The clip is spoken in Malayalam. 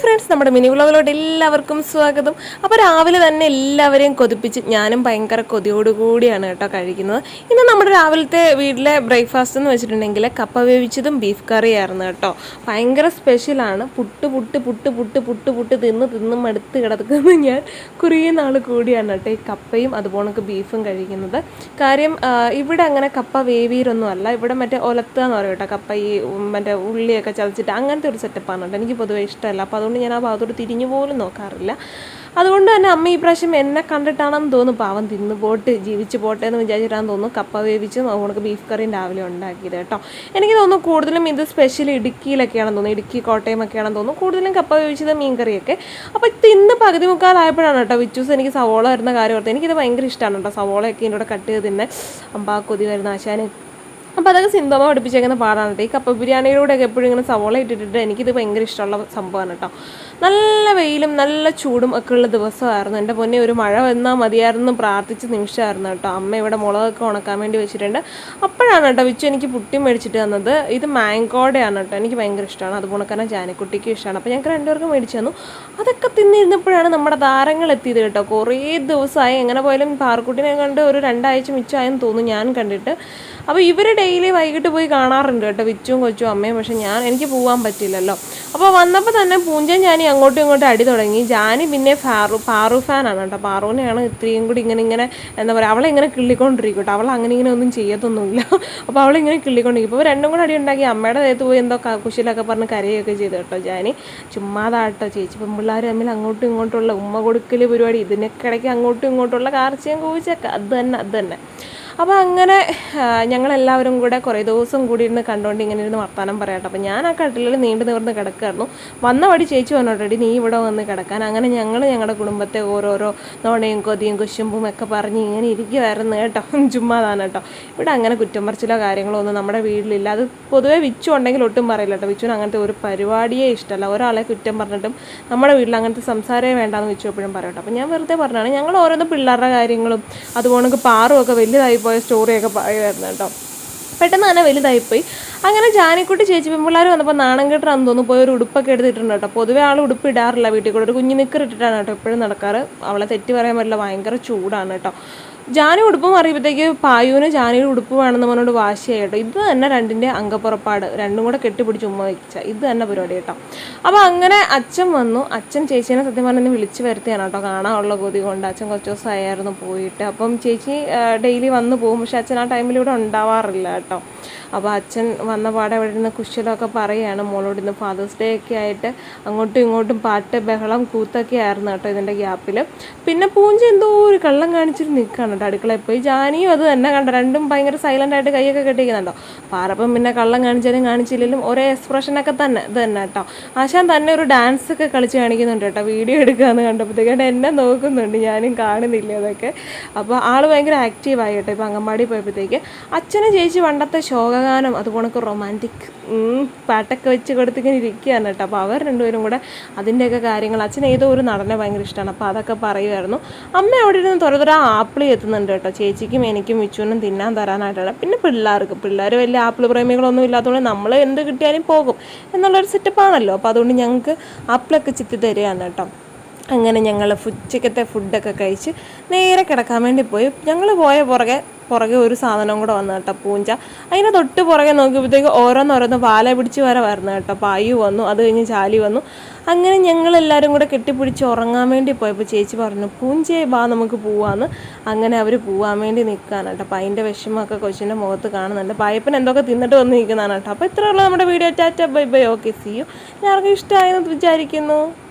ഫ്രണ്ട്സ് നമ്മുടെ മിനി വ്ളോഗിലോട്ട് എല്ലാവർക്കും സ്വാഗതം. അപ്പോൾ രാവിലെ തന്നെ എല്ലാവരെയും കൊതിപ്പിച്ച് ഞാനും ഭയങ്കര കൊതിയോടുകൂടിയാണ് കേട്ടോ കഴിക്കുന്നത്. ഇന്ന് നമ്മുടെ രാവിലത്തെ വീട്ടിലെ ബ്രേക്ക്ഫാസ്റ്റ് എന്ന് വെച്ചിട്ടുണ്ടെങ്കിൽ കപ്പ വേവിച്ചതും ബീഫ് കറിയായിരുന്നു കേട്ടോ. ഭയങ്കര സ്പെഷ്യലാണ് പുട്ട് പുട്ട് പുട്ട് പുട്ട് പുട്ട് പുട്ട് തിന്ന് തിന്ന് മടുത്ത് കിടക്കുന്നത് ഞാൻ കുറേ നാൾ കൂടിയാണ് കേട്ടോ ഈ കപ്പയും അതുപോലെ ബീഫും കഴിക്കുന്നത്. കാര്യം ഇവിടെ അങ്ങനെ കപ്പ വേവിയിലൊന്നും അല്ല. ഇവിടെ മറ്റേ ഒലത്തുക എന്ന് പറയും കേട്ടോ കപ്പ ഈ മറ്റേ ഉള്ളിയൊക്കെ ചതച്ചിട്ട് അങ്ങനത്തെ ഒരു സെറ്റപ്പാണ് കേട്ടോ എനിക്ക് പൊതുവേ ഇഷ്ടമല്ല. അപ്പോൾ ഞാൻ ആ ഭാഗത്തോട്ട് തിരിഞ്ഞു പോലും നോക്കാറില്ല. അതുകൊണ്ട് തന്നെ അമ്മ ഈ പ്രാവശ്യം എന്നെ കണ്ടിട്ടാണെന്ന് തോന്നുന്നു. പാവം തിന്നു പോട്ട് ജീവിച്ച് പോട്ടെ എന്ന് വിചാരിച്ചിട്ടാന്ന് തോന്നുന്നു. കപ്പ വേവിച്ചും നമുക്ക് ബീഫ് കറിയും രാവിലെ ഉണ്ടാക്കിയത് കേട്ടോ. എനിക്ക് തോന്നുന്നു കൂടുതലും ഇത് സ്പെഷ്യൽ ഇടുക്കിയിലൊക്കെയാണെന്ന് തോന്നുന്നു. ഇടുക്കി കോട്ടയം ഒക്കെയാണെന്ന് തോന്നുന്നു. കൂടുതലും കപ്പ വേവിച്ചത് മീൻ കറിയൊക്കെ അപ്പോൾ തിന്ന് പകുതി മുക്കാലായപ്പോഴാണ് കേട്ടോ വിച്ചൂസ് എനിക്ക് സവോള വരുന്ന കാര്യം ഓർത്ത് എനിക്കിത് ഭയങ്കര ഇഷ്ടമാണ് കേട്ടോ. സവോളയൊക്കെ ഇതിന്റെ കൂടെ കട്ട് ചെയ്ത് തിന്നെ. അമ്പാ കൊതി വരുന്ന ആശാന്. അപ്പോൾ അതൊക്കെ സിന്തോമ പഠിപ്പിച്ചേക്കുന്ന പാടാണ് ഈ കപ്പ ബിരിയാണിയിലൂടെയൊക്കെ എപ്പോഴും ഇങ്ങനെ സവോള ഇട്ടിട്ടിട്ട് എനിക്കിത് ഭയങ്കര ഇഷ്ടമുള്ള സംഭവമാണ് കേട്ടോ. നല്ല വെയിലും നല്ല ചൂടും ഒക്കെ ഉള്ള ദിവസമായിരുന്നു. എന്റെ പൊന്നെ ഒരു മഴ വന്നാൽ മതിയായിരുന്നു പ്രാർത്ഥിച്ച് നിമിഷമായിരുന്നു കേട്ടോ. അമ്മ ഇവിടെ മുളകൊക്കെ ഉണക്കാൻ വേണ്ടി വെച്ചിട്ടുണ്ട്. അപ്പോഴാണ് കേട്ടോ വിച്ചു എനിക്ക് പുട്ടി മേടിച്ചിട്ട് തന്നത്. ഇത് മാങ്കോടെയാണ് കേട്ടോ. എനിക്ക് ഭയങ്കര ഇഷ്ടമാണ്. അതുപോലെ തന്നെ ജാനക്കുട്ടിക്കും ഇഷ്ടമാണ്. അപ്പോൾ ഞങ്ങൾക്ക് രണ്ടുപേർക്കും മേടിച്ചു തന്നു. അതൊക്കെ തിന്നിരുന്നപ്പോഴാണ് നമ്മുടെ താരങ്ങൾ എത്തിയത് കേട്ടോ. കുറേ ദിവസമായി എങ്ങനെ പോയാലും പാർക്കുട്ടിനെ കണ്ട് ഒരു രണ്ടാഴ്ച മിച്ചമായെന്ന് തോന്നുന്നു ഞാൻ കണ്ടിട്ട്. അപ്പോൾ ഇവർ ഡെയിലി വൈകിട്ട് പോയി കാണാറുണ്ട് കേട്ടോ വിച്ചും കൊച്ചും അമ്മയും. പക്ഷെ ഞാൻ എനിക്ക് പോകാൻ പറ്റില്ലല്ലോ. അപ്പോൾ വന്നപ്പോൾ തന്നെ പൂഞ്ചൻ ജാനി അങ്ങോട്ടും ഇങ്ങോട്ടും അടി തുടങ്ങി. ജാനി പിന്നെ ഫാറു പാറു ഫാനാണ് കേട്ടോ. പാറുവിനെയാണ് ഇത്രയും കൂടി ഇങ്ങനെ ഇങ്ങനെ എന്താ പറയുക അവളെ ഇങ്ങനെ കിള്ളിക്കൊണ്ടിരിക്കും കേട്ടോ. അവൾ അങ്ങനെ ഇങ്ങനെ ഒന്നും ചെയ്യത്തൊന്നുമില്ല. അപ്പോൾ അവളിങ്ങനെ കിള്ളിക്കൊണ്ടിരിക്കും. ഇപ്പോൾ രണ്ടും കൂടെ അടി ഉണ്ടാക്കി അമ്മയുടെ ദേഹത്ത് പോയി എന്തോ കുശിലൊക്കെ പറഞ്ഞ് കരയൊക്കെ ചെയ്തു കേട്ടോ ജാനി. ചുമ്മാതാട്ടോ ചേച്ചി. പെൺപിള്ളേർ തമ്മിൽ അങ്ങോട്ടും ഇങ്ങോട്ടുള്ള ഉമ്മ കൊടുക്കൽ പരിപാടി ഇതിനൊക്കെ ഇടയ്ക്ക് അങ്ങോട്ടും ഇങ്ങോട്ടുള്ള കാർച്ചയും കൂവിച്ചൊക്കെ. അത് തന്നെ അത് തന്നെ. അപ്പോൾ അങ്ങനെ ഞങ്ങളെല്ലാവരും കൂടെ കുറേ ദിവസം കൂടി ഇരുന്ന് കണ്ടുകൊണ്ട് ഇങ്ങനെ ഇരുന്ന് വർത്താനം പറയാട്ടോ. അപ്പോൾ ഞാൻ ആ കട്ടിലിൽ നീണ്ടു നിവർന്ന് കിടക്കായിരുന്നു. വന്ന വടി ചേച്ചി വന്നോട്ടടി നീ ഇവിടെ വന്ന് കിടക്കാൻ. അങ്ങനെ ഞങ്ങൾ ഞങ്ങളുടെ കുടുംബത്തെ ഓരോരോ നോണയും കൊതിയും കുശുമ്പും ഒക്കെ പറഞ്ഞ് ഇങ്ങനെ ഇരിക്കുമായിരുന്നു കേട്ടോ. ചുമ്മാതാണ് കേട്ടോ. ഇവിടെ അങ്ങനെ കുറ്റം പറച്ചിലോ കാര്യങ്ങളോ ഒന്നും നമ്മുടെ വീട്ടിലില്ല. അത് പൊതുവേ വിച്ചു ഉണ്ടെങ്കിൽ ഒട്ടും പറയില്ല കേട്ടോ. വിച്ചുവിന് അങ്ങനത്തെ ഒരു പരിപാടിയേ ഇഷ്ടമല്ല. ഒരാളെ കുറ്റം പറഞ്ഞിട്ടും നമ്മുടെ വീട്ടിൽ അങ്ങനത്തെ സംസാരമേ വേണ്ടാന്ന് വെച്ചു എപ്പോഴും പറയട്ടോ അപ്പോൾ ഞാൻ വെറുതെ പറഞ്ഞാണ് ഞങ്ങൾ ഓരോന്ന് പിള്ളേരുടെ കാര്യങ്ങളും അതുപോലെ പാറും വലിയതായി പോയ സ്റ്റോറിയൊക്കെ പറയുമായിരുന്നു കേട്ടോ. പെട്ടെന്ന് തന്നെ വലുതായിപ്പോയി. അങ്ങനെ ജാനിക്കുട്ടി ചേച്ചി പെൺപിള്ളേർ വന്നപ്പോൾ നാണം കെട്ടാന്ന് തോന്നുന്നു. പോയി ഒരു ഉടുപ്പൊക്കെ എടുത്തിട്ടുണ്ട് കേട്ടോ. പൊതുവേ ആൾ ഉടുപ്പ് ഇടാറില്ല വീട്ടിൽ കൂടെ. ഒരു കുഞ്ഞു നിക്കർ ഇട്ടിട്ടാണ് കേട്ടോ എപ്പോഴും നടക്കാറ്. അവളെ തെറ്റി പറയാൻ പറ്റില്ല. ഭയങ്കര ചൂടാണ് കേട്ടോ. ജാനി ഉടുപ്പ് മാറിയപ്പോഴത്തേക്ക് പായുവിന് ജാനയുടെ ഉടുപ്പ് വേണമെന്ന് പറഞ്ഞോട് വാശിയായി കേട്ടോ. ഇത് തന്നെ രണ്ടിന്റെ അംഗപ്പുറപ്പാട്. രണ്ടും കൂടെ കെട്ടിപ്പിടിച്ച് ഉമ്മ വയ്ച്ച ഇത് തന്നെ പരിപാടി കേട്ടോ. അപ്പോൾ അങ്ങനെ അച്ഛൻ വന്നു. അച്ഛൻ ചേച്ചീനെ സത്യം പറഞ്ഞ് വിളിച്ച് വരുത്തിയാണ് കേട്ടോ. കാണാനുള്ള കൊതി കൊണ്ട് അച്ഛൻ കുറച്ച് ദിവസമായിരുന്നു പോയിട്ട്. അപ്പം ചേച്ചി ഡെയിലി വന്നു പോകും. പക്ഷെ അച്ഛൻ ആ ടൈമിൽ ഇവിടെ ഉണ്ടാവാറില്ല കേട്ടോ. അപ്പോൾ അച്ഛൻ വന്ന പാടെ അവിടെ ഇരുന്ന് കുശലമൊക്കെ പറയുകയാണ്. മോളോട് ഇന്ന് ഫാദേഴ്സ് ഡേ ഒക്കെ ആയിട്ട് അങ്ങോട്ടും ഇങ്ങോട്ടും പാട്ട് ബഹളം കൂത്തൊക്കെ ആയിരുന്നു കേട്ടോ ഇതിന്റെ ഗ്യാപ്പിൽ പിന്നെ പൂഞ്ച എന്തോ ഒരു കള്ളം കാണിച്ചിട്ട് നിൽക്കുകയാണ് കേട്ടോ അടുക്കളയിൽ പോയി ജാനിയും അത് തന്നെ കണ്ടോ. രണ്ടും ഭയങ്കര സൈലന്റ് ആയിട്ട് കൈയൊക്കെ കെട്ടിക്കുന്നുണ്ടോ പാറപ്പം പിന്നെ കള്ളം കാണിച്ചാലും കാണിച്ചില്ലെങ്കിലും ഒരേ എക്സ്പ്രഷനൊക്കെ തന്നെ ഇത് തന്നെ കേട്ടോ. ആശാൻ തന്നെ ഒരു ഡാൻസ് ഒക്കെ കളിച്ച് കാണിക്കുന്നുണ്ട് കേട്ടോ. വീഡിയോ എടുക്കാമെന്ന് കണ്ടപ്പോഴത്തേക്കും എന്നെ നോക്കുന്നുണ്ട് ഞാനും കാണുന്നില്ല അതൊക്കെ അപ്പോൾ ആൾ ഭയങ്കര ആക്റ്റീവായി കേട്ടോ ഇപ്പോൾ അങ്കൻവാടി പോയപ്പോഴത്തേക്ക്. അച്ഛനും ചേച്ചി പണ്ടത്തെ ശോകഗാനം അതുപോലെ റൊമാന്റിക് പാട്ടൊക്കെ വെച്ച് കൊടുത്തിങ്ങനെ ഇരിക്കുകയാണ് കേട്ടോ. അപ്പോൾ അവർ രണ്ടുപേരും കൂടെ അതിന്റെയൊക്കെ കാര്യങ്ങൾ അച്ഛൻ ഏതോ ഒരു നടനെ ഭയങ്കര ഇഷ്ടമാണ്. അപ്പോൾ അതൊക്കെ പറയുമായിരുന്നു. അമ്മ അവിടെ ഇരുന്ന് തുറ തുറ ആപ്പിൾ എത്തുന്നുണ്ട് കേട്ടോ. ചേച്ചിക്കും എനിക്കും വിച്ചുവിനും തിന്നാൻ തരാനായിട്ടുള്ള പിന്നെ പിള്ളേർക്ക്. പിള്ളേർ വലിയ ആപ്പിൾ പ്രേമികളൊന്നും ഇല്ലാത്തതുകൊണ്ട് നമ്മൾ എന്ത് കിട്ടിയാലും പോകും. എന്നുള്ളൊരു സെറ്റപ്പാണല്ലോ അപ്പോൾ അതുകൊണ്ട് ഞങ്ങൾക്ക് ആപ്പിളൊക്കെ ചിത്തി തരികയാണ് കേട്ടോ. അങ്ങനെ ഞങ്ങൾ ഉച്ചക്കത്തെ ഫുഡൊക്കെ കഴിച്ച് നേരെ കിടക്കാൻ വേണ്ടി പോയി. ഞങ്ങൾ പോയ പുറകെ പുറകെ ഒരു സാധനം കൂടെ വന്നു കേട്ടോ പൂഞ്ച. അതിനെ തൊട്ട് പുറകെ നോക്കിയപ്പോഴത്തേക്ക് ഓരോന്നോരോന്ന് പാല പിടിച്ച് വരെ വരുന്നു കേട്ടോ. പായു വന്നു അത് കഴിഞ്ഞ് ചാലി വന്നു. അങ്ങനെ ഞങ്ങൾ എല്ലാവരും കൂടെ കെട്ടിപ്പിടിച്ച് ഉറങ്ങാൻ വേണ്ടി പോയപ്പോൾ ചേച്ചി പറഞ്ഞു പൂഞ്ചയെ ബാ നമുക്ക് പോവാന്ന്. അങ്ങനെ അവർ പോവാൻ വേണ്ടി നിൽക്കുകയാണ് കേട്ടോ. അപ്പം അതിന്റെ വിഷമമൊക്കെ കൊച്ചിന്റെ മുഖത്ത് കാണുന്നുണ്ട്. പായപ്പൻ എന്തൊക്കെ തിന്നിട്ട് വന്ന് നിൽക്കുന്നതാണ് കേട്ടോ അപ്പോൾ ഇത്രയുള്ള നമ്മുടെ video. Tata bye bye. Okay see you. എല്ലാവർക്കും ഇഷ്ടമായെന്ന് വിചാരിക്കുന്നു.